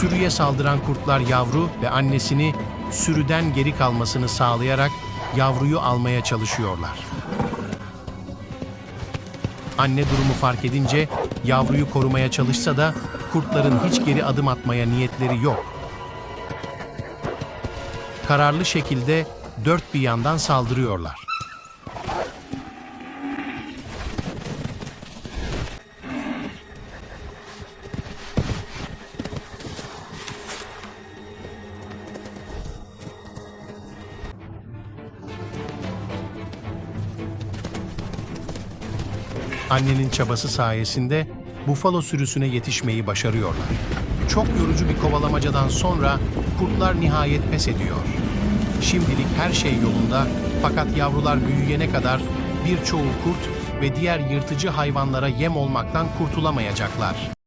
Sürüye saldıran kurtlar yavru ve annesini sürüden geri kalmasını sağlayarak yavruyu almaya çalışıyorlar. Anne durumu fark edince yavruyu korumaya çalışsa da kurtların hiç geri adım atmaya niyetleri yok. Kararlı şekilde dört bir yandan saldırıyorlar. Annenin çabası sayesinde bufalo sürüsüne yetişmeyi başarıyorlar. Çok yorucu bir kovalamacadan sonra kurtlar nihayet pes ediyor. Şimdilik her şey yolunda fakat yavrular büyüyene kadar birçoğu kurt ve diğer yırtıcı hayvanlara yem olmaktan kurtulamayacaklar.